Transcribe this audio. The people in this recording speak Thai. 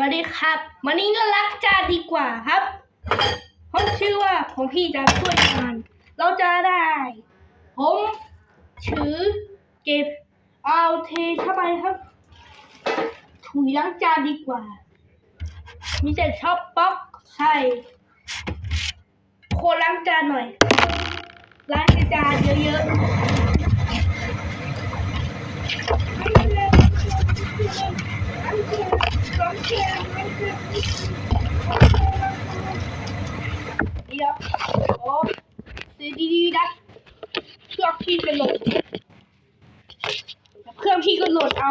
สวัสดีครับวันนี้ก็รักจานดีกว่าครับเพราะชื่อว่าผมพี่จะช่วยงาน เราจะได้ ผมถือเก็บเอาเทเข้าไปครับ ถุยล้างจานดีกว่า มีแต่ชอบป๊อกใช่คนล้างจานหน่อย เดี๋ยวโอ้ดีดีๆนะเครื่อพีก็นหล่เครื่อพีก็หล่เอา